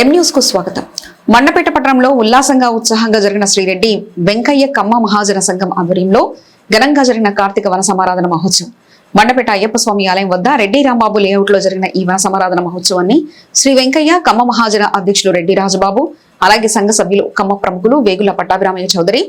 ఎం న్యూస్కు స్వాగతం. మండపేట పట్టణంలో ఉల్లాసంగా ఉత్సాహంగా జరిగిన శ్రీరెడ్డి వెంకయ్య కమ్మ మహాజన సంఘం ఆధ్వర్యంలో ఘనంగా జరిగిన కార్తీక వన సమారాధన మహోత్సవం. మండపేట అయ్యప్ప స్వామి ఆలయం వద్ద రెడ్డి రాంబాబు లేఅవుట్లో జరిగిన ఈ వన సమారాధన మహోత్సవాన్ని శ్రీ వెంకయ్య కమ్మ మహాజన అధ్యక్షులు రెడ్డి రాజబాబు అలాగే సంఘ సభ్యులు కమ్మ ప్రముఖులు వేగుల పట్టాభిరామయ్య చౌదరి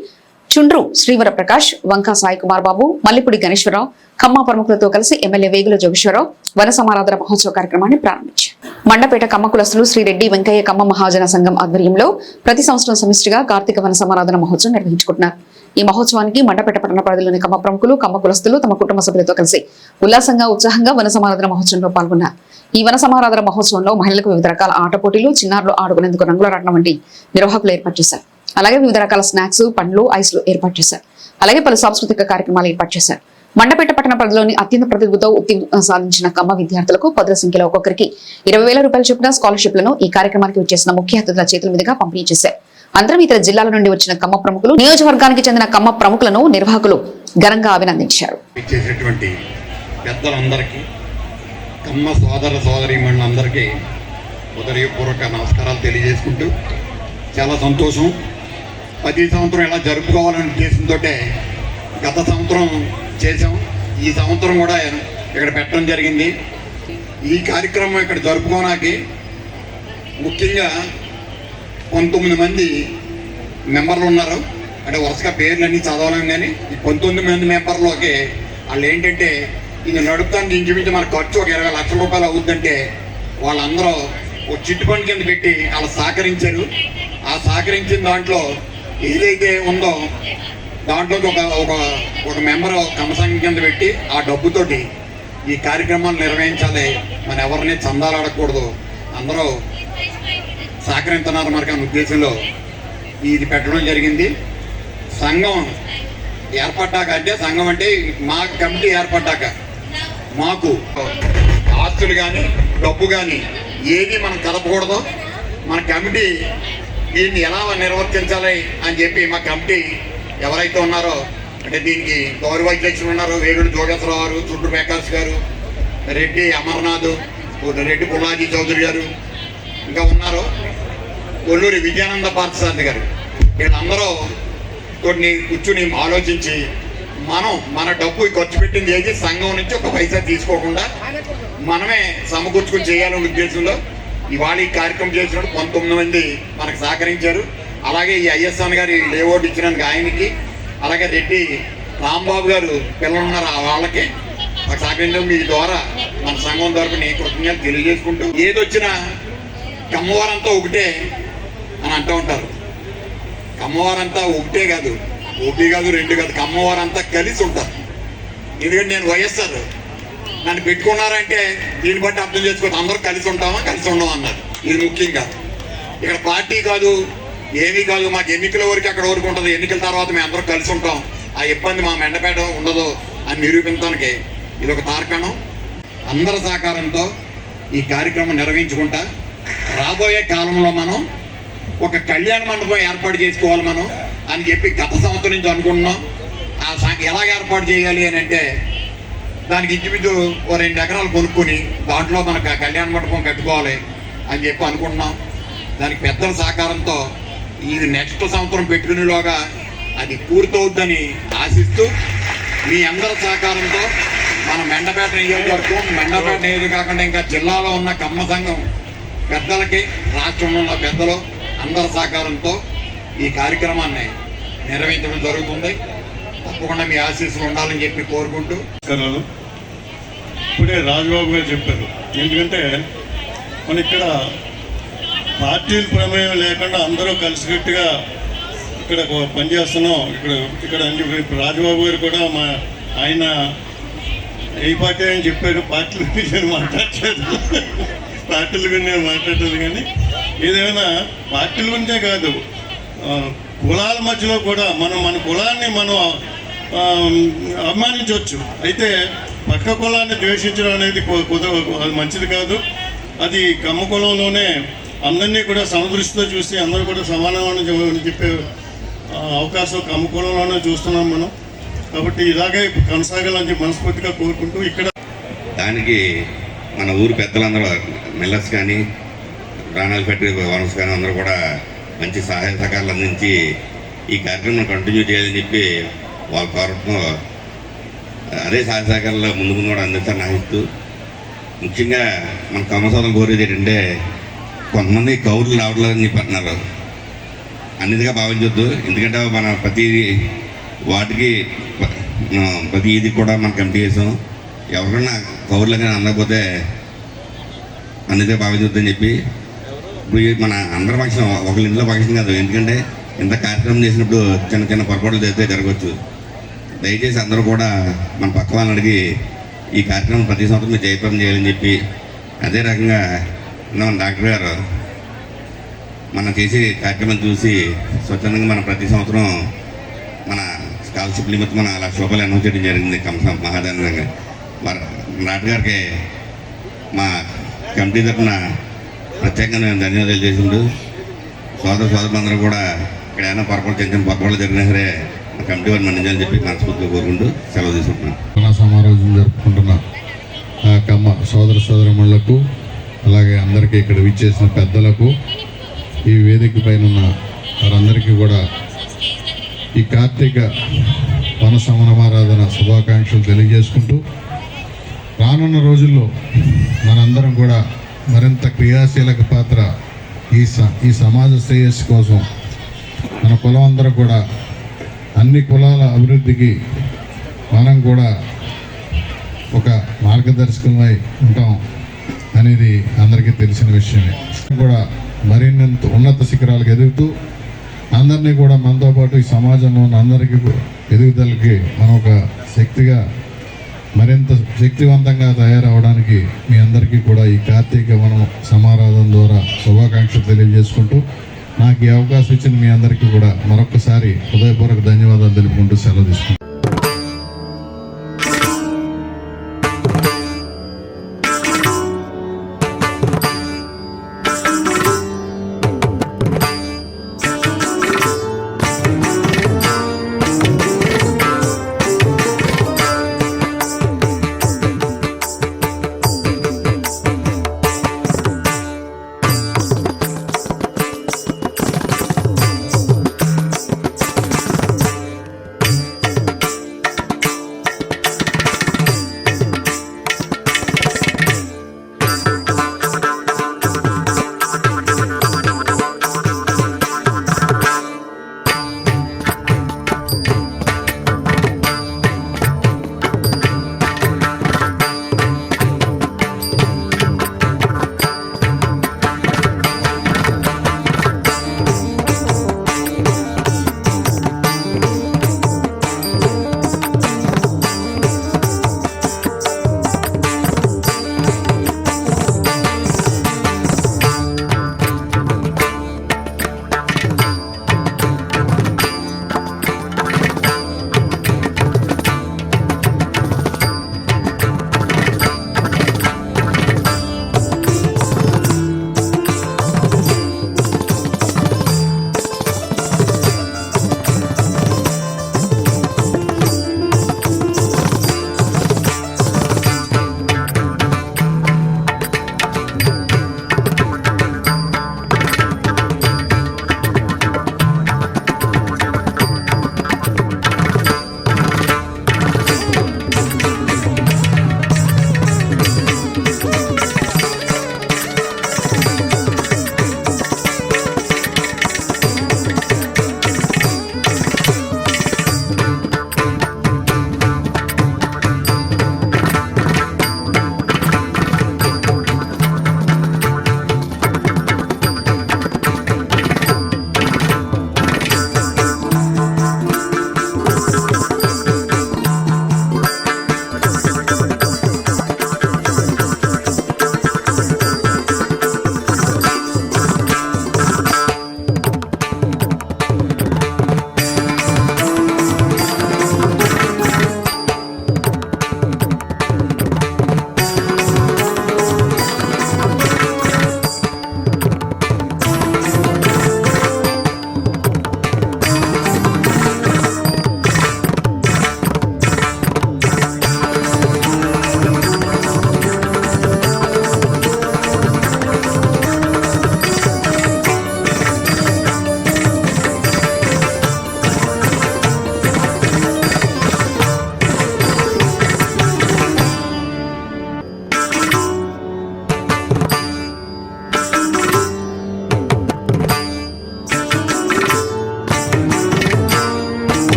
చుండ్రు శ్రీవర ప్రకాష్ వంకా సాయి కుమార్ బాబు మల్లిపూడి గణేశ్వరరావు ఖమ్మా ప్రముఖులతో కలిసి ఎమ్మెల్యే వేగుల జోగేశ్వరరావు వన సమారాధన మహోత్సవ కార్యక్రమాన్ని ప్రారంభించారు. మండపేట కమ్మ కులస్తులు శ్రీరెడ్డి వెంకయ్య కమ్మ మహాజన సంఘం ఆధ్వర్యంలో ప్రతి సంవత్సరం సమిష్టిగా కార్తీక వన సమారాధన మహోత్సవం నిర్వహించుకుంటున్నారు. ఈ మహోత్సవానికి మండపేట పట్టణ పరిధిలోని కమ్మ ప్రముఖులు కమ్మ కులస్తులు తమ కుటుంబ సభ్యులతో కలిసి ఉల్లాసంగా ఉత్సాహంగా వన సమారాధన మహోత్సవంలో పాల్గొన్నారు. ఈ వన సమారాధన మహోత్సవంలో మహిళలకు వివిధ రకాల ఆట పోటీలు చిన్నారులు ఆడుకునేందుకు రంగుల రాటం వంటి నిర్వాహకులు ఏర్పాటు చేశారు. అలాగే వివిధ రకాల స్నాక్స్ పండ్లు ఐస్లు ఏర్పాటు చేశారు. అలాగే పలు సాంస్కృతిక కార్యక్రమాలు ఏర్పాటు చేశారు. మండపేట పట్టణ పరిధిలోని అత్యంత ప్రతిభతో ఉత్తీర్ణ సాధించిన కమ్మ విద్యార్థులకు పదుల సంఖ్యలో ఒక్కొక్కరికి ఇరవై వేల రూపాయల చొప్పున స్కాలర్షిప్లను ఈ కార్యక్రమానికి వచ్చేసిన ముఖ్య అతిథుల చేతుల మీదుగా పంపిణీ చేశారు. అందరం ఇతర జిల్లాల నుండి వచ్చిన కమ్మ ప్రముఖులు నియోజకవర్గానికి చెందిన కమ్మ ప్రముఖులను నిర్వాహకులు ఘనంగా అభినందించారు. కమ్మ సోదర సోదరీమణులందరికీ నమస్కారాలు తెలియజేసుకుంటూ చాలా సంతోషం. ప్రతి సంవత్సరం ఇలా జరుపుకోవాలనే ఉద్దేశంతో గత సంవత్సరం చేసాం ఈ సంవత్సరం కూడా ఇక్కడ పెట్టడం జరిగింది. ఈ కార్యక్రమం ఇక్కడ జరుపుకోవడానికి ముఖ్యంగా పంతొమ్మిది మంది మెంబర్లు ఉన్నారు. అంటే వరుసగా పేర్లు అన్నీ చదవలేం కానీ ఈ పంతొమ్మిది మంది మెంబర్లోకి వాళ్ళు ఏంటంటే ఇది నడుపుతానికి ఇంచుమించు మన ఖర్చు ఒక ఇరవై లక్షల రూపాయలు అవుద్దంటే వాళ్ళందరూ ఒక చిట్టు ఫండ్ కింద పెట్టి వాళ్ళు సహకరించారు. ఆ సహకరించిన దాంట్లో ఏదైతే ఉందో దాంట్లో ఒక ఒక ఒక మెంబర్ కమసంఘం కింద పెట్టి ఆ డబ్బుతోటి ఈ కార్యక్రమాలు నిర్వహించాలి. మన ఎవరిని చందాలు ఆడకూడదు. అందరూ సహకరించున్నారు మనకి అనే ఉద్దేశంలో ఇది పెట్టడం జరిగింది. సంఘం ఏర్పడ్డాక అంటే సంఘం అంటే మా కమిటీ ఏర్పడ్డాక మాకు ఆస్తులు కానీ డబ్బు కానీ ఏది మనం కలపకూడదు. మన కమిటీ దీన్ని ఎలా నిర్వర్తించాలి అని చెప్పి మా కమిటీ ఎవరైతే ఉన్నారో అంటే దీనికి గౌరవ అధ్యక్షులు ఉన్నారు వేగుడు జోగేశ్వరరావు గారు చుట్టు ప్రకాష్ గారు రెడ్డి అమర్నాథ్ రెడ్డి పుల్లాజీ చౌదరి గారు ఇంకా ఉన్నారు. కొల్లూరి విజయానంద పార్థసారథి గారు. వీళ్ళందరూ కొన్ని కూర్చుని ఆలోచించి మనం మన డబ్బు ఖర్చు పెట్టింది ఏది? సంఘం నుంచి ఒక పైసా తీసుకోకుండా మనమే సమకూర్చుకుని చేయాలనే ఉద్దేశంలో ఇవాళ ఈ కార్యక్రమం చేసినప్పుడు పంతొమ్మిది మంది మనకు సహకరించారు. అలాగే ఈ ఐఎస్ఆన్ గారి లేఅవుట్ ఇచ్చినందుకు ఆయనకి అలాగే రెడ్డి రాంబాబు గారు పిల్లలు ఉన్నారు ఆ వాళ్ళకి. మాకు సహకరించడం మీ ద్వారా మన సంఘం తరపున నేను కృతజ్ఞతలు తెలియజేసుకుంటూ ఏదొచ్చినా కమ్మవారంతా ఒకటే అని అంటూ ఉంటారు. కమ్మవారంతా ఒకటే కాదు ఒకటి కాదు రెండు కాదు కమ్మవారంతా కలిసి ఉంటారు. ఎందుకంటే నేను వైఎస్ఆర్ నన్ను పెట్టుకున్నారంటే దీన్ని బట్టి అర్థం చేసుకోవచ్చు అందరూ కలిసి ఉంటామా? కలిసి ఉండమా అన్నారు. ఇది ముఖ్యంగా ఇక్కడ పార్టీ కాదు ఏమీ కాదు మాకు ఎన్నికల వరకు అక్కడ వరకు ఉంటుంది. ఎన్నికల తర్వాత మేము అందరం కలిసి ఉంటాం. ఆ ఇబ్బంది మా మెండపేట ఉండదు అని నిరూపించడానికి ఇది ఒక తార్కాణం. అందరి సహకారంతో ఈ కార్యక్రమం నిర్వహించుకుంటా రాబోయే కాలంలో మనం ఒక కళ్యాణ మండపం ఏర్పాటు చేసుకోవాలి మనం అని చెప్పి గత సంవత్సరం నుంచి అనుకుంటున్నాం. ఆ సా- ఎలా ఏర్పాటు చేయాలి అని అంటే దానికి ఇంచుమించు ఓ రెండు ఎకరాలు కొనుక్కొని దాంట్లో మనకు కళ్యాణ మండపం కట్టుకోవాలి అని చెప్పి అనుకుంటున్నాం. దానికి పెద్దల సహకారంతో ఇది నెక్స్ట్ సంవత్సరం పెట్టుకునేలోగా అది పూర్తవుద్దని ఆశిస్తూ మీ అందరి సహకారంతో మన మెండపేట నియోజకవర్గం మెండపేట నియోజకవర్గం కాకుండా ఇంకా జిల్లాలో ఉన్న కమ్మ సంఘం పెద్దలకి రాష్ట్రంలో ఉన్న పెద్దలు అందరి సహకారంతో ఈ కార్యక్రమాన్ని నిర్వహించడం జరుగుతుంది. తప్పకుండా మీ ఆశీస్సులు ఉండాలని చెప్పి కోరుకుంటూ నమస్కారాలు. ఇప్పుడే రాజబాబు గారు చెప్పారు. ఎందుకంటే మన ఇక్కడ పార్టీల ప్రమేయం లేకుండా అందరూ కలిసికట్టుగా ఇక్కడ పనిచేస్తున్నాం ఇక్కడ ఇక్కడ ఇప్పుడు రాజబాబు గారు కూడా మా ఆయన ఏ పార్టీ అని చెప్పారు. పార్టీల గురించి నేను మాట్లాడలేదు. పార్టీల గురించి నేను మాట్లాడలేదు కానీ ఏదైనా పార్టీల గురించే కాదు. కులాల మధ్యలో కూడా మనం మన కులాన్ని మనం అభిమానించవచ్చు. అయితే పక్క కులాన్ని ద్వేషించడం అనేది కు- అది మంచిది కాదు. అది కమ్మ కులంలోనే అందరినీ కూడా సమదృష్టితో చూసి అందరూ కూడా సమానమని చెప్పే అవకాశం కమ్మ కులంలోనే చూస్తున్నాం మనం. కాబట్టి ఇలాగే కొనసాగాలని మనస్ఫూర్తిగా కోరుకుంటూ ఇక్కడ దానికి మన ఊరు పెద్దలందరూ మెల్లర్స్ కానీ ప్రాణాలు పెట్టి వనస్ కానీ అందరూ కూడా మంచి సహాయ సహకారాలు అందించి ఈ కార్యక్రమం కంటిన్యూ చేయాలని చెప్పి వాళ్ళ కోరటం అదే సహాయ సహకారాలు ముందు ముందు కూడా అందించాలని ఆశిస్తూ ముఖ్యంగా మన కమసోదం కోరేది ఏంటంటే కొంతమంది కౌరులు రావట్లేదని చెప్పి అంటున్నారు. అన్నిదిగా భావించొద్దు. ఎందుకంటే మన ప్రతి వాటికి ప్రతి ఇది కూడా మనం కమిటీ చేసాం. ఎవరికైనా కానీ అందకపోతే అన్నిటిగా భావించొద్దని చెప్పి ఇప్పుడు మన అందరి పక్షం ఒకళ్ళ ఇంట్లో పక్షం కాదు. ఎందుకంటే ఇంత కార్యక్రమం చేసినప్పుడు చిన్న చిన్న పొరపాట్లు జరిగితే జరగవచ్చు. దయచేసి అందరూ కూడా మన పక్క వాళ్ళని అడిగి ఈ కార్యక్రమం ప్రతి సంవత్సరం మీరు జయప్రదం చేయాలని చెప్పి అదే రకంగా మన డాక్టర్ గారు. మనం చేసే కార్యక్రమం చూసి స్వచ్ఛందంగా మనం ప్రతి సంవత్సరం మన స్కాలర్షిప్ నిమిత్తం మన లక్ష రూపాయలు అనౌన్స్ చేయడం జరిగింది. కంసం మహాదానంగా మరి డాక్టర్ గారికి మా కమిటీ తరఫున ప్రత్యేకంగా నేను ధన్యవాదాలు చేసిండు సోదర సోదరులందరూ కూడా ఇక్కడ ఏమైనా పొరపాటు చిన్న చిన్న పొరపాట్లు జరిగినా సరే మా కమిటీ వారిని మన్నించాలని చెప్పి మనస్ఫూర్తిగా కోరుకుంటూ సెలవు తీసుకుంటున్నాను సమారోజం జరుపుకుంటున్న కమ్మ సోదర సోదరములకు అలాగే అందరికీ ఇక్కడ విచ్చేసిన పెద్దలకు ఈ వేదిక పైన ఉన్న వారందరికీ కూడా ఈ కార్తీక వన సమరమారాధన శుభాకాంక్షలు తెలియజేసుకుంటూ రానున్న రోజుల్లో మనందరం కూడా మరింత క్రియాశీలక పాత్ర ఈ స ఈ సమాజ శ్రేయస్సు కోసం మన కులం అందరూ కూడా అన్ని కులాల అభివృద్ధికి మనం కూడా ఒక మార్గదర్శకమై ఉంటాం అనేది అందరికీ తెలిసిన విషయమే. కూడా మరిన్నంత ఉన్నత శిఖరాలకు ఎదుగుతూ అందరినీ కూడా మనతో పాటు ఈ సమాజంలో ఉన్న అందరికీ ఎదుగుదలకి మనం ఒక శక్తిగా మరింత శక్తివంతంగా తయారవడానికి మీ అందరికీ కూడా ఈ కార్తీక వనం సమారాధన ద్వారా శుభాకాంక్షలు తెలియజేసుకుంటూ నాకు ఈ అవకాశం ఇచ్చిన మీ అందరికీ కూడా మరొకసారి హృదయపూర్వక ధన్యవాదాలు తెలుపుకుంటూ సెలవు తీసుకుంటాను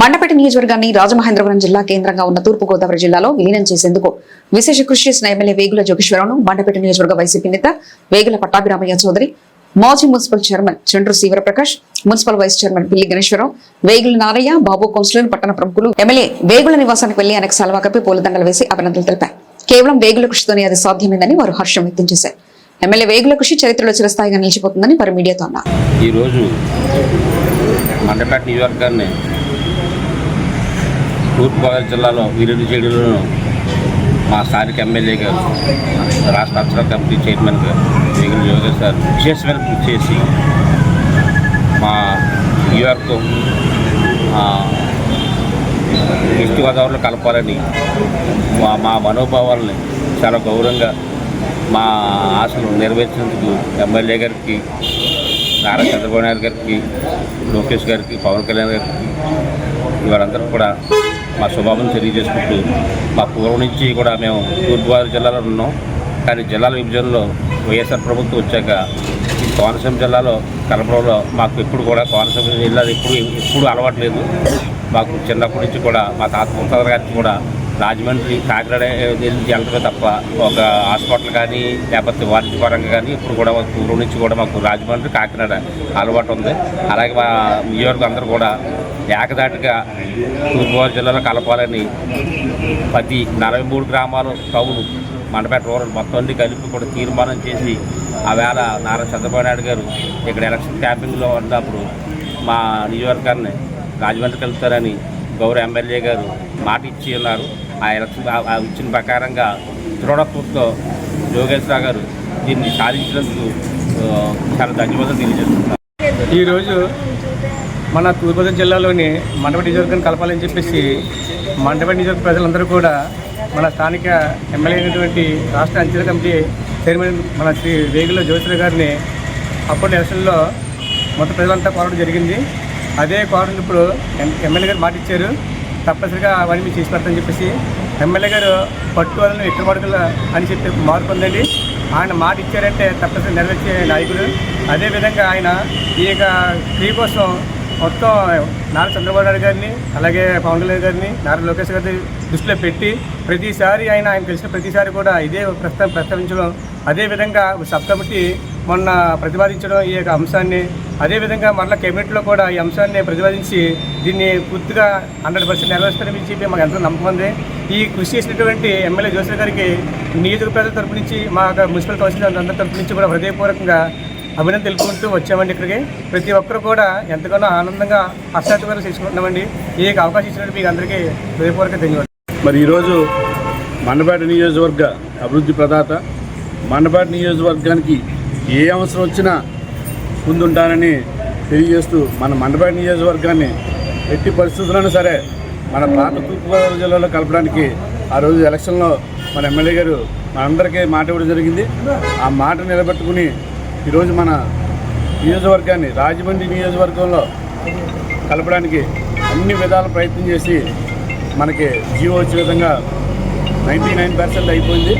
మండపేట నియోజకవర్గాన్ని రాజమహేంద్రవరం జిల్లా కేంద్రంగా ఉన్న తూర్పుగోదావరి జిల్లాలో విలీనం చేసేందుకు విశేష కృషి చేసిన ఎమ్మెల్యే వేగుల జోగేశ్వరరావును మండపేట నియోజకవర్గ వైసీపీ నేత వేగుల పట్టాభిరామయ్య చౌదరి మాజీ municipal chairman Chandru Shivaraprakash municipal vice chairman Pilli Ganeswararao Vegula Narayya బాబు కౌన్సిలర్ పట్టణ ప్రముఖులు ఎమ్మెల్యే వేగుల నివాసానికి వెళ్ళి ఆయనకు సలవా కప్పి పూలదండలు వేసి అభినందనలు తెలిపారు. కేవలం వేగుల కృషితోనే అది సాధ్యమైందని వారు హర్షం వ్యక్తం చేశారు. ఎమ్మెల్యే వేగుల కృషి చరిత్రలో చిరస్థాయిగా నిలిచిపోతుందని వారు మీడియాతో అన్నారు మండపేట నియోజకవర్గాన్ని తూర్పుగోదావరి జిల్లాలో వీరుడు చేయడంలో మా స్థానిక ఎమ్మెల్యే గారు రాష్ట్ర అక్షర కమిటీ చైర్మన్ గారు వేగుల యోగేష్ గారు విశేషమైన కృషి చేసి మా న్యూయార్క్ ఈస్ట్ గోదావరిలో కలపాలని మా మా మనోభావాలని చాలా గౌరవంగా మా ఆశలు నెరవేర్చినందుకు ఎమ్మెల్యే గారికి నారా చంద్రబాబు నాయుడు గారికి లోకేష్ గారికి పవన్ కళ్యాణ్ గారికి వారందరూ కూడా మా స్వభావం తెలియజేసుకుంటూ మా పూర్వం నుంచి కూడా మేము తూర్పుగోదావరి జిల్లాలో ఉన్నాం. కానీ జిల్లాల విభజనలో వైఎస్ఆర్ ప్రభుత్వం వచ్చాక ఈ కోనసీమ జిల్లాలో కలపడంలో మాకు ఎప్పుడు కూడా కోనసీమ జిల్లా ఎప్పుడు ఎప్పుడు అలవాట్లేదు. మాకు చిన్నప్పటి నుంచి కూడా మా తాత ముత్తాత గారికి కూడా రాజమండ్రి కాకినాడ వెళ్ళి తప్ప ఒక హాస్పిటల్ కానీ లేకపోతే వాణిజ్యపరంగా కానీ ఇప్పుడు కూడా మాకు పూర్వం నుంచి కూడా మాకు రాజమండ్రి కాకినాడ అలవాటు ఉంది. అలాగే మా నియోజకవర్గం అందరూ కూడా ఏకదాటిగా తూర్పుగోదావరి జిల్లాలో కలపాలని ప్రతి నలభై మూడు గ్రామాలు టౌన్ మండపేట రూరల్ మొత్తం అన్ని కలిపి కూడా తీర్మానం చేసి ఆ వేళ నారా చంద్రబాబు నాయుడు గారు ఇక్కడ ఎలక్షన్ క్యాంపింగ్లో ఉన్నప్పుడు మా నియోజకవర్గాన్ని రాజమండ్రి కలుపుతారని గౌరవ ఎమ్మెల్యే గారు మాట ఇచ్చి ఉన్నారు. ఆ ఎలక్షన్ ఆ- ఇచ్చిన ప్రకారంగా దృఢత్వంతో యోగేశ్వర గారు దీన్ని సాధించినందుకు చాలా ధన్యవాదాలు తెలియజేస్తున్నారు ఈరోజు మన తూర్పుగోదావరి జిల్లాలోని మండప నియోజకవర్గాన్ని కలపాలని చెప్పేసి మండప నియోజకవర్గ ప్రజలందరూ కూడా మన స్థానిక ఎమ్మెల్యే అయినటువంటి రాష్ట్ర అంచనా కమిటీ చైర్మన్ మన శ్రీ వేగుల జ్యోతిరావు గారిని అప్పటి ఎలక్షన్లో మొత్తం ప్రజలంతా కోరడం జరిగింది. అదే కోరడం ఇప్పుడు ఎం- ఎమ్మెల్యే గారు మాట ఇచ్చారు. తప్పనిసరిగా అవన్నీ మీరు చేసి పెడతామని చెప్పేసి ఎమ్మెల్యే గారు పట్టుకోవాలని ఎక్కడ అని చెప్పి మార్పు ఉందండి. ఆయన మాట ఇచ్చారంటే తప్పనిసరి నెరవేర్చే నాయకుడు. అదేవిధంగా ఆయన ఈ యొక్క ఫ్రీ కోసం మొత్తం నారా చంద్రబాబు నాయుడు గారిని అలాగే పవన్ కళ్యాణ్ గారిని నారా లోకేష్ గారి దృష్టిలో పెట్టి ప్రతిసారి ఆయన ఆయన కలిసిన ప్రతిసారి కూడా ఇదే ప్రస్తావ ప్రస్తావించడం. అదేవిధంగా సబ్ కమిటీ మొన్న ప్రతిపాదించడం ఈ యొక్క అంశాన్ని అదేవిధంగా మరలా కేబినెట్లో కూడా ఈ అంశాన్ని ప్రతిపాదించి దీన్ని పూర్తిగా హండ్రెడ్ పర్సెంట్ నెరవేరుస్తారని చెప్పి మాకు ఎంతో నమ్మకం ఉంది. ఈ కృషి చేసినటువంటి ఎమ్మెల్యే జోసెఫ్ గారికి నియోజక ప్రజల తరపు నుంచి మా యొక్క మున్సిపల్ కౌన్సిల్ అందరి తరపు నుంచి కూడా హృదయపూర్వకంగా అభినందన తెలుపుకుంటూ వచ్చామండి ఇక్కడికి. ప్రతి ఒక్కరు కూడా ఎంతగానో ఆనందంగా హర్షాత్మకంగా తీసుకుంటున్నామండి ఈ యొక్క అవకాశం ఇచ్చినట్టు మీకు అందరికీ హృదయపూర్వక ధన్యవాదాలు. మరి ఈరోజు మండపేట నియోజకవర్గ అభివృద్ధి ప్రదాత మండపేట నియోజకవర్గానికి ఏ అవసరం వచ్చినా ముందుంటానని తెలియజేస్తూ మన మండపేట నియోజకవర్గాన్ని ఎట్టి పరిస్థితుల్లోనూ సరే మన పాత తూర్పుగోదావరి జిల్లాలో కలపడానికి ఆ రోజు ఎలక్షన్లో మన ఎమ్మెల్యే గారు మనందరికీ మాట ఇవ్వడం జరిగింది. ఆ మాట నిలబెట్టుకుని ఈరోజు మన నియోజకవర్గాన్ని రాజమండ్రి నియోజకవర్గంలో కలపడానికి అన్ని విధాల ప్రయత్నం చేసి మనకి జీవో వచ్చే విధంగా నైంటీ నైన్ పర్సెంట్ అయిపోయింది.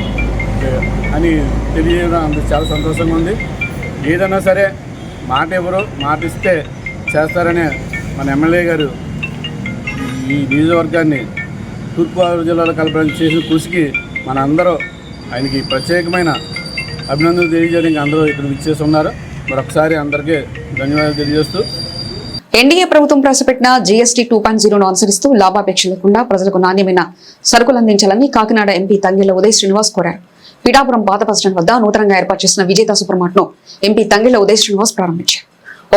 అని తెలియడం అంత చాలా సంతోషంగా ఉంది. ఏదైనా సరే మాట ఎవరు మాట ఇస్తే చేస్తారనే మన ఎమ్మెల్యే గారు ఈ నియోజకవర్గాన్ని తూర్పుగోదావరి జిల్లాలో కలపడానికి చేసిన కృషికి మన అందరూ ఆయనకి ప్రత్యేకమైన అభినందనలు తెలియజేయడానికి అందరూ ఇక్కడ విచ్చేసి ఉన్నారు మరొకసారి అందరికీ ధన్యవాదాలు తెలియజేస్తూ. ఎన్డీఏ ప్రభుత్వం ప్రవేశపెట్టిన జీఎస్టీ టూ పాయింట్ జీరోను అనుసరిస్తూ లాభాపేక్ష లేకుండా ప్రజలకు నాణ్యమైన సరుకులు అందించాలని కాకినాడ ఎంపీ తంగిళ్ళ ఉదయ్ శ్రీనివాస్ కోరారు. పిఠాపురం పాత బస్టాండ్ వద్ద నూతనంగా ఏర్పాటు చేసిన విజేత సూపర్ మార్ట్ను ఎంపీ తంగిళ్ళ ఉదయ్ శ్రీనివాస్ ప్రారంభించారు.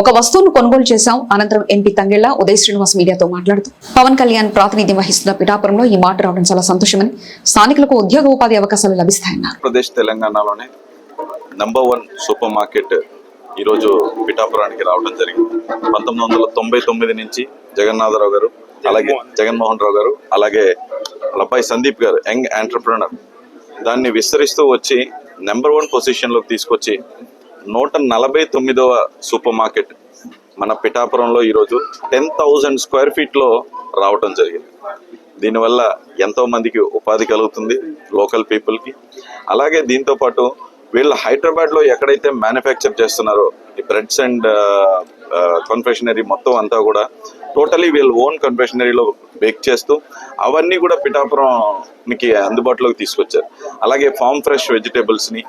ఒక వస్తువును కొనుగోలు చేశాం అనంతరం ఎంపీ తంగిళ్ళ ఉదయ్ శ్రీనివాస్ మీడియాతో మాట్లాడుతూ పవన్ కళ్యాణ్ ప్రాతినిధ్యం వహిస్తున్న పిఠాపురంలో ఈ మాట రావడం చాలా సంతోషమని స్థానికులకు ఉద్యోగ ఉపాధి అవకాశాలు లభిస్తాయన్నారు. తెలంగాణలోనే నంబర్ వన్ సూపర్ మార్కెట్ ఈరోజు పిఠాపురానికి రావడం జరిగింది. పంతొమ్మిది వందల తొంభై తొమ్మిది నుంచి జగన్నాథరావు గారు అలాగే జగన్మోహన్ రావు గారు అలాగే అబ్బాయి సందీప్ గారు యంగ్ ఎంటర్ప్రినర్ దాన్ని విస్తరిస్తూ వచ్చి నెంబర్ వన్ పొజిషన్లోకి తీసుకొచ్చి నూట నలభై తొమ్మిదవ సూపర్ మార్కెట్ మన పిఠాపురంలో ఈరోజు టెన్ థౌజండ్ స్క్వేర్ ఫీట్లో రావటం జరిగింది. దీనివల్ల ఎంతో మందికి ఉపాధి కలుగుతుంది లోకల్ పీపుల్కి. అలాగే దీంతో పాటు వీళ్ళు హైదరాబాద్లో ఎక్కడైతే మ్యానుఫ్యాక్చర్ చేస్తున్నారో ఈ బ్రెడ్స్ అండ్ కన్ఫెషనరీ మొత్తం అంతా కూడా టోటలీ వీళ్ళు ఓన్ కన్ఫెషనరీలో బేక్ చేస్తూ అవన్నీ కూడా పిఠాపురంకి అందుబాటులోకి తీసుకొచ్చారు. అలాగే ఫామ్ ఫ్రెష్ వెజిటేబుల్స్ని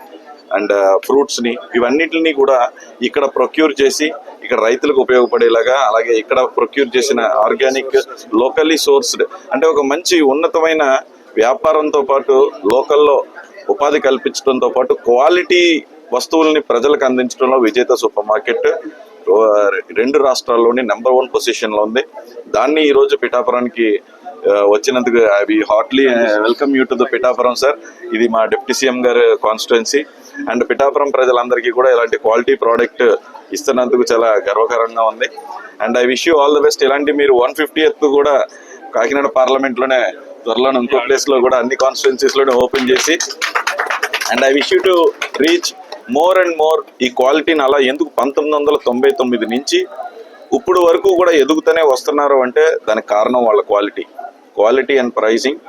అండ్ ఫ్రూట్స్ని ఇవన్నిటిని కూడా ఇక్కడ ప్రొక్యూర్ చేసి ఇక్కడ రైతులకు ఉపయోగపడేలాగా అలాగే ఇక్కడ ప్రొక్యూర్ చేసిన ఆర్గానిక్ లోకల్లీ సోర్స్డ్ అంటే ఒక మంచి ఉన్నతమైన వ్యాపారంతో పాటు లోకల్లో ఉపాధి కల్పించడంతో పాటు క్వాలిటీ వస్తువుల్ని ప్రజలకు అందించడంలో విజేత సూపర్ మార్కెట్ రెండు రాష్ట్రాల్లోని నెంబర్ వన్ పొజిషన్లో ఉంది. దాన్ని ఈరోజు పిఠాపురానికి వచ్చినందుకు అవి heartily welcome you to the Pithapuram sir. ఇది మా డిప్యూటీ సీఎం గారి కాన్స్టిట్యున్సీ అండ్ పిఠాపురం ప్రజలందరికీ కూడా ఇలాంటి క్వాలిటీ ప్రోడక్ట్ ఇస్తున్నందుకు చాలా గర్వకారంగా ఉంది. And I wish you all the best. ఇలాంటి మీరు వన్ ఫిఫ్టీ కూడా కాకినాడ పార్లమెంట్లోనే త్వరలో ఇంకో ప్లేస్లో కూడా అన్ని కాన్స్టిట్యున్సీస్లోనే ఓపెన్ చేసి and I wish you to reach more and more ఈ క్వాలిటీని అలా ఎందుకు పంతొమ్మిది వందల తొంభై తొమ్మిది నుంచి ఇప్పుడు వరకు కూడా ఎదుగుతూనే వస్తున్నారు అంటే దానికి కారణం వాళ్ళ quality. Quality and pricing.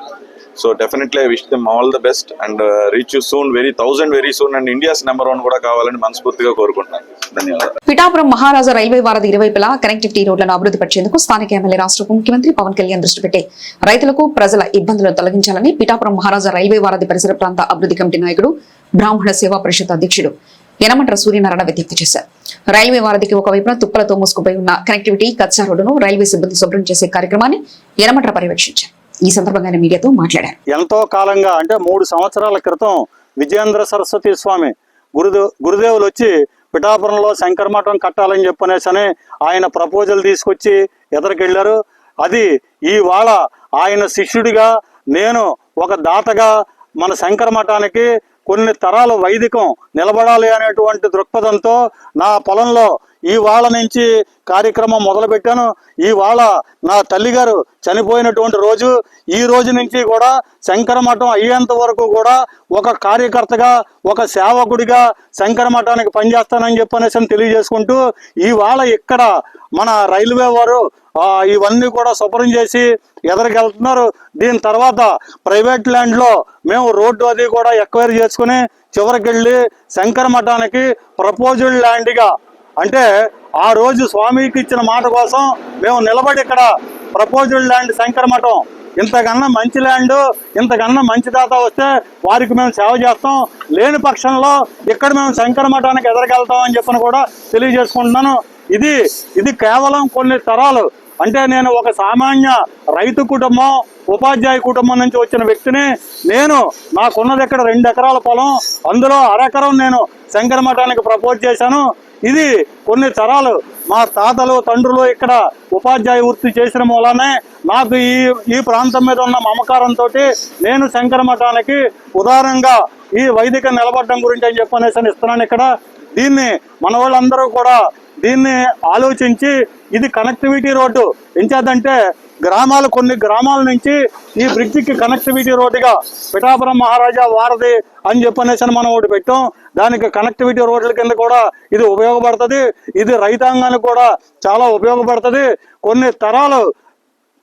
So definitely I wish them all the best and reach you soon very thousand very soon and India's number one కూడా కావాలని మనస్ఫూర్తిగా కోరుకుంటున్నాను. ధన్యవాదాలు. పిఠాపురం మహారాజా రైల్వే వారధి ఇరువైపులా కనెక్టివిటీ రోడ్లను అభివృద్ధి పరిచేందుకు స్థానిక ఎమ్మెల్యే రాష్ట్ర ముఖ్యమంత్రి పవన్ కళ్యాణ్ దృష్టి పెట్టి రైతులకు ప్రజల ఇబ్బందులను తొలగించాలని పిఠాపురం మహారాజా రైల్వే వారధి పరిసర ప్రాంత అభివృద్ధి కమిటీ నాయకుడు బ్రాహ్మణ సేవా పరిషత్ అధ్యక్షుడు యనమంట్ర సూర్యనారాయణ విజ్ఞప్తి చేశారు. రైల్వే వారధికి ఒకవైపున తుప్పలతో మూసుకుపోయి ఉన్న కనెక్టివిటీ కచ్చా రోడ్డును రైల్వే సిబ్బంది శుభ్రం చేసే కార్యక్రమాన్ని యనమంట్ర పర్యవేక్షించారు. ఈ సందర్భంగా మీడియాతో మాట్లాడారు. ఎంతో కాలంగా అంటే మూడు సంవత్సరాల క్రితం విజయేంద్ర సరస్వతి స్వామి గురుదే గురుదేవులు వచ్చి పిఠాపురంలో శంకర మఠం కట్టాలని చెప్పనేసని ఆయన ప్రపోజల్ తీసుకొచ్చి ఎదరికెళ్ళారు. అది ఇవాళ ఆయన శిష్యుడిగా నేను ఒక దాతగా మన శంకర మఠానికి కొన్ని తరాల వైదికం నిలబడాలి అనేటువంటి దృక్పథంతో నా పొలంలో ఈ వాళ్ళ నుంచి కార్యక్రమం మొదలుపెట్టాను. ఈ వాళ్ళ నా తల్లిగారు చనిపోయినటువంటి రోజు ఈ రోజు నుంచి కూడా శంకర మఠం అయ్యేంత వరకు కూడా ఒక కార్యకర్తగా ఒక సేవకుడిగా శంకర మఠానికి పనిచేస్తానని చెప్పనేసి తెలియజేసుకుంటూ ఇవాళ ఇక్కడ మన రైల్వే వారు ఇవన్నీ కూడా శుభ్రం చేసి ఎదరికెళ్తున్నారు. దీని తర్వాత ప్రైవేట్ ల్యాండ్లో మేము రోడ్డు అది కూడా ఎక్వైర్ చేసుకుని చివరికి వెళ్ళి శంకర మఠానికి ప్రపోజల్ ల్యాండ్గా అంటే ఆ రోజు స్వామికి ఇచ్చిన మాట కోసం మేము నిలబడి ఇక్కడ ప్రపోజల్ ల్యాండ్ శంకర మఠం. ఇంతకన్నా మంచి ల్యాండ్ ఇంతకన్నా మంచి దాత వస్తే వారికి మేము సేవ చేస్తాం. లేని పక్షంలో ఇక్కడ మేము శంకర మఠానికి ఎదరికెళ్తామని చెప్పని కూడా తెలియజేసుకుంటున్నాను. ఇది ఇది కేవలం కొన్ని తరాలు. అంటే నేను ఒక సామాన్య రైతు కుటుంబం ఉపాధ్యాయ కుటుంబం నుంచి వచ్చిన వ్యక్తిని నేను నాకున్నది ఇక్కడ రెండు ఎకరాల పొలం అందులో అరెకరం నేను శంకర మఠానికి ప్రపోజ్ చేశాను. ఇది కొన్ని తరాలు. మా తాతలు తండ్రులు ఇక్కడ ఉపాధ్యాయ వృత్తి చేసిన మూలానే నాకు ఈ ఈ ప్రాంతం మీద ఉన్న మమకారంతో నేను శంకర మఠానికి ఉదారంగా ఈ వైదిక నిలబడడం గురించి అని చెప్పనేసి ఇస్తున్నాను ఇక్కడ. దీన్ని మన వాళ్ళందరూ కూడా దీన్ని ఆలోచించి ఇది కనెక్టివిటీ రోడ్డు. ఎంచేదంటే గ్రామాలు కొన్ని గ్రామాల నుంచి ఈ బ్రిడ్జికి కనెక్టివిటీ రోడ్డుగా పిఠాపురం మహారాజా వారధి అని చెప్పనేసి మనం ఒకటి పెట్టాం. దానికి కనెక్టివిటీ రోడ్ల కింద కూడా ఇది ఉపయోగపడుతుంది. ఇది రైతాంగానికి కూడా చాలా ఉపయోగపడుతుంది. కొన్ని తరాలు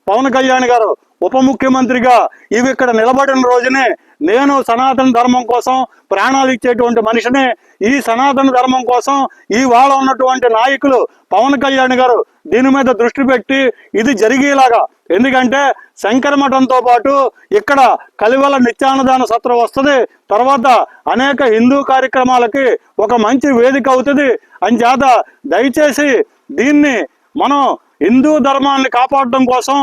పవన్ కళ్యాణ్ గారు ఉప ముఖ్యమంత్రిగా ఇవి ఇక్కడ నిలబడిన రోజునే నేను సనాతన ధర్మం కోసం ప్రాణాలు ఇచ్చేటువంటి మనిషిని ఈ సనాతన ధర్మం కోసం ఈ వాళ్ళ ఉన్నటువంటి నాయకులు పవన్ కళ్యాణ్ గారు దీని మీద దృష్టి పెట్టి ఇది జరిగేలాగా. ఎందుకంటే శంకర మఠంతో పాటు ఇక్కడ కలివల నిత్యానదాన సత్రం వస్తుంది. తర్వాత అనేక హిందూ కార్యక్రమాలకి ఒక మంచి వేదిక అవుతుంది. అంచేత దయచేసి దీన్ని మనం హిందూ ధర్మాన్ని కాపాడడం కోసం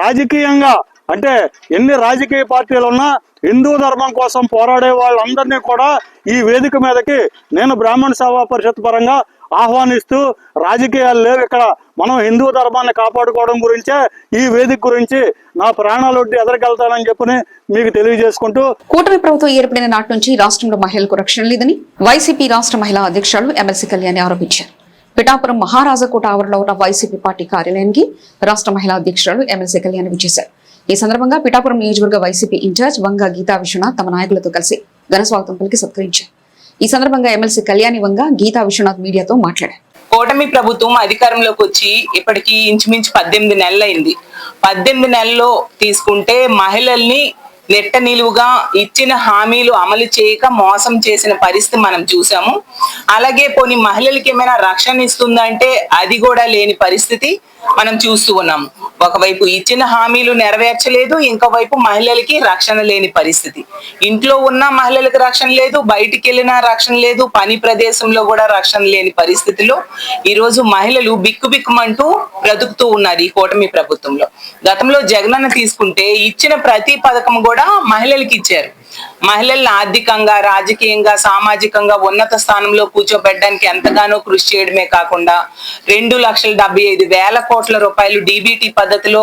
రాజకీయంగా అంటే ఎన్ని రాజకీయ పార్టీలు ఉన్నా హిందూ ధర్మం కోసం పోరాడే వాళ్ళందరినీ కూడా ఈ వేదిక మీదకి నేను బ్రాహ్మణ సేవా పరిషత్ పరంగా ఆహ్వానిస్తూ రాజకీయాలు లేవు. ఇక్కడ మనం హిందూ ధర్మాన్ని కాపాడుకోవడం గురించే ఈ వేదిక గురించి నా ప్రాణాలొడ్డి ఎదరికెళ్తానని చెప్పని మీకు తెలియజేసుకుంటూ కూటమి ప్రభుత్వం ఏర్పడిన నాటి నుంచి రాష్ట్రంలో మహిళలకు రక్షణ లేదని వైసీపీ రాష్ట్ర మహిళా అధ్యక్షులు ఎమ్మెల్సీ కళ్యాణి ఆరోపించారు. పిఠాపురం మహారాజకోట ఆవరణలో ఉన్న వైసీపీ పార్టీ కార్యాలయానికి రాష్ట్ర మహిళా అధ్యక్షురాలు ఎమ్మెల్సీ కళ్యాణ్ విచ్చేశారు. ఈ సందర్భంగా పిఠాపురం నియోజకవర్గ వైసీపీ ఇన్ఛార్జ్ వంగ గీతా విశ్వనాథ్ తమ నాయకులతో కలిసి ఘన స్వాగతం పలికి సత్కరించారు. ఈ సందర్భంగా ఎమ్మెల్సీ కళ్యాణి వంగ గీతా విశ్వనాథ్ మీడియాతో మాట్లాడారు. కూటమి ప్రభుత్వం అధికారంలోకి వచ్చి ఇప్పటికీ ఇంచుమించు పద్దెనిమిది నెలలైంది. పద్దెనిమిది నెలల్లో తీసుకుంటే మహిళల్ని నెట్ట నిలువుగా ఇచ్చిన హామీలు అమలు చేయక మోసం చేసిన పరిస్థితి మనం చూసాము. అలాగే కొన్ని మహిళలకి ఏమైనా రక్షణ ఇస్తుందంటే అది కూడా లేని పరిస్థితి. మనం చూస్తూ ఉన్నాం. ఒకవైపు ఇచ్చిన హామీలు నెరవేర్చలేదు ఇంకోవైపు మహిళలకి రక్షణ లేని పరిస్థితి. ఇంట్లో ఉన్న మహిళలకు రక్షణ లేదు బయటికి వెళ్ళినా రక్షణ లేదు పని ప్రదేశంలో కూడా రక్షణ లేని పరిస్థితిలో ఈ రోజు మహిళలు బిక్కుబిక్కుమంటూ బ్రతుకుతూ ఉన్నారు ఈ కూటమి ప్రభుత్వంలో. గతంలో జగనన్న తీసుకుంటే ఇచ్చిన ప్రతి పథకం కూడా మహిళలకి ఇచ్చారు. మహిళల్ని ఆర్థికంగా రాజకీయంగా సామాజికంగా ఉన్నత స్థానంలో కూర్చోబెట్టడానికి ఎంతగానో కృషి చేయడమే కాకుండా రెండు లక్షల డెబ్బై ఐదు వేల కోట్ల రూపాయలు డీబీటీ పద్ధతిలో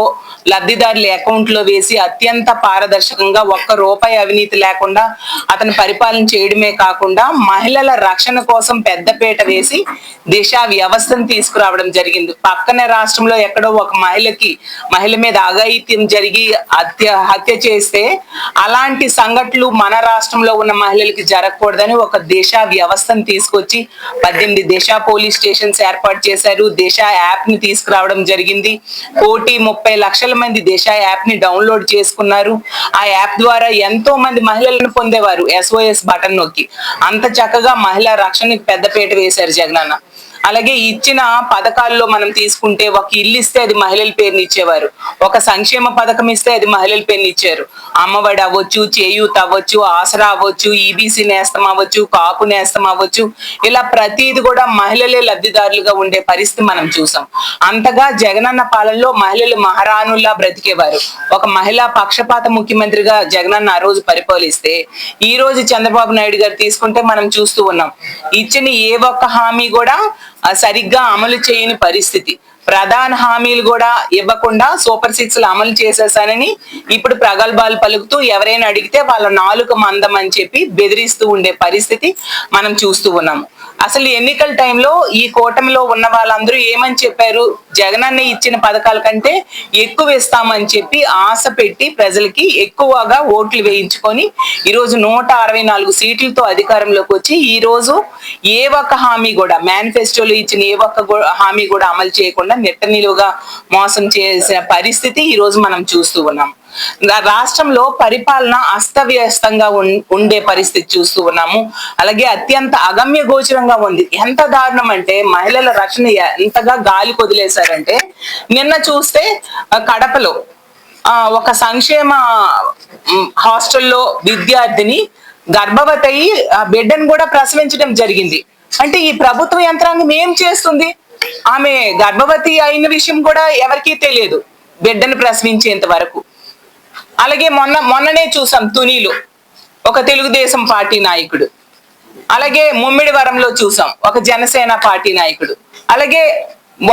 లబ్ధిదారుల అకౌంట్లో వేసి అత్యంత పారదర్శకంగా ఒక్క రూపాయి అవినీతి లేకుండా అతను పరిపాలన చేయడమే కాకుండా మహిళల రక్షణ కోసం పెద్దపేట వేసి దిశ వ్యవస్థను తీసుకురావడం జరిగింది. పక్కనే రాష్ట్రంలో ఎక్కడో ఒక మహిళకి మహిళ మీద అఘాయిత్యం జరిగి హత్య హత్య చేస్తే అలాంటి సంఘటనలు మన రాష్ట్రంలో ఉన్న మహిళలకి జరగకూడదని ఒక దేశ వ్యవస్థను తీసుకొచ్చి పద్దెనిమిది దేశ పోలీస్ స్టేషన్స్ ఏర్పాటు చేశారు. దేశ యాప్ని తీసుకురావడం జరిగింది. కోటి ముప్పై లక్షల మంది దేశ యాప్ని డౌన్లోడ్ చేసుకున్నారు. ఆ యాప్ ద్వారా ఎంతో మంది మహిళలను పొందేవారు ఎస్ఓఎస్ బటన్ నొక్కి. అంత చక్కగా మహిళా రక్షణకి పెద్దపీట వేశారు జగనన్న. అలాగే ఇచ్చిన పథకాల్లో మనం తీసుకుంటే ఒక ఇల్లు ఇస్తే అది మహిళల పేరుని ఇచ్చేవారు. ఒక సంక్షేమ పథకం ఇస్తే అది మహిళల పేరుని ఇచ్చారు. అమ్మఒడి అవ్వచ్చు చేయూత్ అవ్వచ్చు ఆసరా అవ్వచ్చు ఈబీసీ నేస్తం అవ్వచ్చు కాపు నేస్తం అవ్వచ్చు. ఇలా ప్రతిది కూడా మహిళలే లబ్ధిదారులుగా ఉండే పరిస్థితి మనం చూసాం. అంతగా జగనన్న పాలనలో మహిళలు మహారాణుల్లా బ్రతికేవారు. ఒక మహిళా పక్షపాత ముఖ్యమంత్రిగా జగనన్న ఆ రోజు పరిపాలిస్తే ఈ రోజు చంద్రబాబు నాయుడు గారు తీసుకుంటే మనం చూస్తూ ఉన్నాం. ఇచ్చిన ఏ ఒక్క హామీ కూడా సరిగ్గా అమలు చేయని పరిస్థితి. ప్రధాన హామీలు కూడా ఇవ్వకుండా సూపర్ సిక్స్ అమలు చేసేసానని ఇప్పుడు ప్రగల్భాలు పలుకుతూ ఎవరైనా అడిగితే వాళ్ళ నాలుక మందం అని చెప్పి బెదిరిస్తూ ఉండే పరిస్థితి మనం చూస్తూ ఉన్నాము. అసలు ఎన్నికల టైంలో ఈ కూటమిలో ఉన్న వాళ్ళందరూ ఏమని చెప్పారు? జగనన్న ఇచ్చిన పథకాల కంటే ఎక్కువ ఇస్తామని చెప్పి ఆశ పెట్టి ప్రజలకి ఎక్కువగా ఓట్లు వేయించుకొని ఈరోజు నూట అరవై నాలుగు సీట్లతో అధికారంలోకి వచ్చి ఈ రోజు ఏ ఒక్క హామీ కూడా మేనిఫెస్టోలో ఇచ్చిన ఏ ఒక్క హామీ కూడా అమలు చేయకుండా నెట్ట నిలువుగా మోసం చేసిన పరిస్థితి ఈ రోజు మనం చూస్తూ ఉన్నాం. రాష్ట్రంలో పరిపాలన అస్తవ్యస్తంగా ఉండే పరిస్థితి చూస్తూ ఉన్నాము. అలాగే అత్యంత అగమ్య గోచరంగా ఉంది. ఎంత దారుణం అంటే మహిళల రక్షణ ఎంతగా గాలి కొదిలేశారంటే నిన్న చూస్తే కడపలో ఆ ఒక సంక్షేమ హాస్టల్లో విద్యార్థిని గర్భవతి అయి బిడ్డను కూడా ప్రసవించడం జరిగింది. అంటే ఈ ప్రభుత్వ యంత్రాంగం ఏం చేస్తుంది? ఆమె గర్భవతి అయిన విషయం కూడా ఎవరికీ తెలియదు. బిడ్డను ప్రసవించేంత వరకు. అలాగే మొన్న మొన్ననే చూసాం తునిలో. ఒక తెలుగుదేశం పార్టీ నాయకుడు. అలాగే ముమ్మిడివరంలో చూసాం ఒక జనసేన పార్టీ నాయకుడు. అలాగే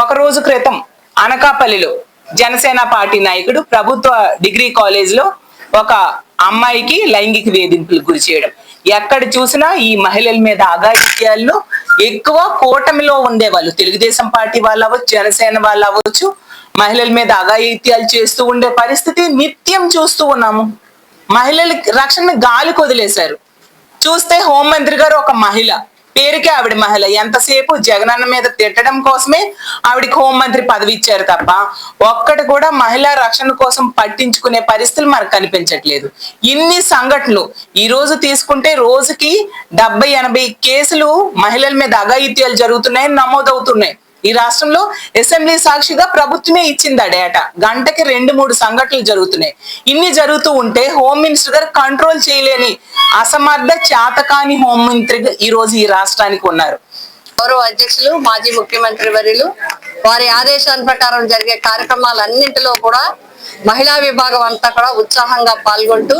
ఒక రోజు క్రితం అనకాపల్లిలో జనసేన పార్టీ నాయకుడు ప్రభుత్వ డిగ్రీ కాలేజ్లో ఒక అమ్మాయికి లైంగిక వేధింపులకు గురి చేయడం. ఎక్కడ చూసినా ఈ మహిళల మీద అఘాయిత్యాల్లో ఎక్కువ కూటమిలో ఉండేవాళ్ళు తెలుగుదేశం పార్టీ వాళ్ళు అవ్వచ్చు జనసేన వాళ్ళు అవ్వచ్చు మహిళల మీద అగాయిత్యాలు చేస్తూ ఉండే పరిస్థితి నిత్యం చూస్తూ ఉన్నాము. మహిళలకి రక్షణ గాలి కొదిలేశారు. చూస్తే హోంమంత్రి గారు ఒక మహిళ. పేరుకే ఆవిడ మహిళ. ఎంతసేపు జగనన్న మీద తిట్టడం కోసమే ఆవిడకి హోంమంత్రి పదవి ఇచ్చారు తప్ప ఒక్కటి కూడా మహిళా రక్షణ కోసం పట్టించుకునే పరిస్థితులు మనకు కనిపించట్లేదు. ఇన్ని సంఘటనలు ఈ రోజు తీసుకుంటే రోజుకి డెబ్బై ఎనభై కేసులు మహిళల మీద అఘాయిత్యాలు జరుగుతున్నాయని నమోదవుతున్నాయి. ఈ రాష్ట్రంలో అసెంబ్లీ సాక్షిగా ప్రభుత్వమే ఇచ్చింది ఆ డేటా గంటకి రెండు మూడు సంఘటనలు జరుగుతున్నాయి. ఇన్ని జరుగుతూ ఉంటే హోమ్ మినిస్టర్ గారు కంట్రోల్ చేయలేని అసమర్థ చేతకాని హోమ్ మంత్రి ఈ రోజు ఈ రాష్ట్రానికి ఉన్నారు. గౌరవ అధ్యక్షులు మాజీ ముఖ్యమంత్రి వర్యులు వారి ఆదేశాల ప్రకారం జరిగే కార్యక్రమాలన్నింటిలో కూడా మహిళా విభాగం అంతా కూడా ఉత్సాహంగా పాల్గొంటూ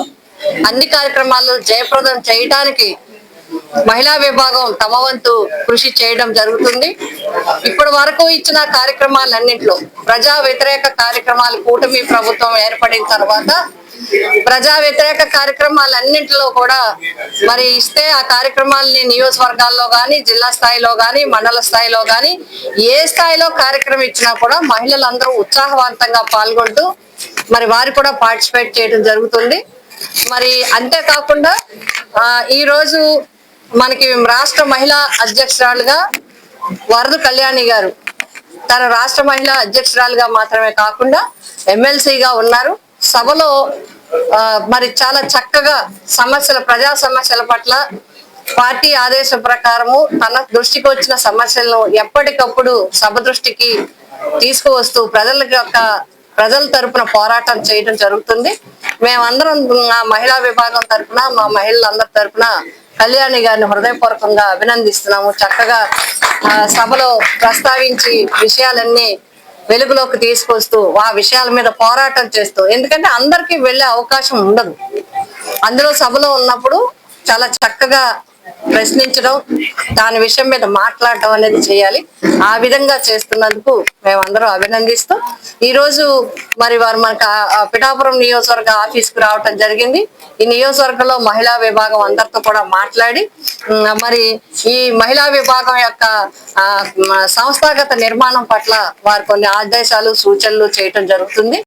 అన్ని కార్యక్రమాలు జయప్రదం చేయడానికి మహిళా విభాగం తమ వంతు కృషి చేయడం జరుగుతుంది. ఇప్పటి వరకు ఇచ్చిన కార్యక్రమాలన్నింటిలో ప్రజా వ్యతిరేక కార్యక్రమాలు కూటమి ప్రభుత్వం ఏర్పడిన తర్వాత ప్రజా వ్యతిరేక కార్యక్రమాలన్నింటిలో కూడా మరి ఇస్తే ఆ కార్యక్రమాలని నియోజకవర్గాల్లో కానీ జిల్లా స్థాయిలో కానీ మండల స్థాయిలో కానీ ఏ స్థాయిలో కార్యక్రమం ఇచ్చినా కూడా మహిళలందరూ ఉత్సాహవంతంగా పాల్గొంటూ మరి వారు కూడా పార్టిసిపేట్ చేయడం జరుగుతుంది. మరి అంతేకాకుండా ఈరోజు ఈ రోజు మనకి రాష్ట్ర మహిళా అధ్యక్షురాలుగా వరద కళ్యాణి గారు. తన రాష్ట్ర మహిళా అధ్యక్షురాలుగా మాత్రమే కాకుండా ఎమ్మెల్సీగా ఉన్నారు. సభలో మరి చాలా చక్కగా సమస్యల ప్రజా సమస్యల పట్ల పార్టీ ఆదేశం ప్రకారము తన దృష్టికి వచ్చిన సమస్యలను ఎప్పటికప్పుడు సభ దృష్టికి తీసుకువస్తూ ప్రజల యొక్క ప్రజల తరపున పోరాటం చేయడం జరుగుతుంది. మేమందరం మా మహిళా విభాగం తరపున మా మహిళలందరి తరపున కళ్యాణి గారిని హృదయపూర్వకంగా అభినందిస్తున్నాము. చక్కగా ఆ, సభలో ప్రస్తావించి విషయాలన్నీ వెలుగులోకి తీసుకొస్తూ ఆ విషయాల మీద పోరాటం చేస్తూ ఎందుకంటే అందరికీ వెళ్ళే అవకాశం ఉండదు. అందులో సభలో ఉన్నప్పుడు చాలా చక్కగా ప్రశ్నించడం దాని విషయం మీద మాట్లాడటం అనేది చేయాలి. ఆ విధంగా చేస్తున్నందుకు మేమందరం అభినందిస్తూ ఈరోజు మరి వారు మనకు పిఠాపురం నియోజకవర్గ ఆఫీస్కి రావటం జరిగింది. ఈ నియోజకవర్గంలో మహిళా విభాగం అందరితో కూడా మాట్లాడి మరి ఈ మహిళా విభాగం యొక్క సంస్థాగత నిర్మాణం పట్ల వారు కొన్ని ఆదేశాలు సూచనలు చేయటం జరుగుతుంది.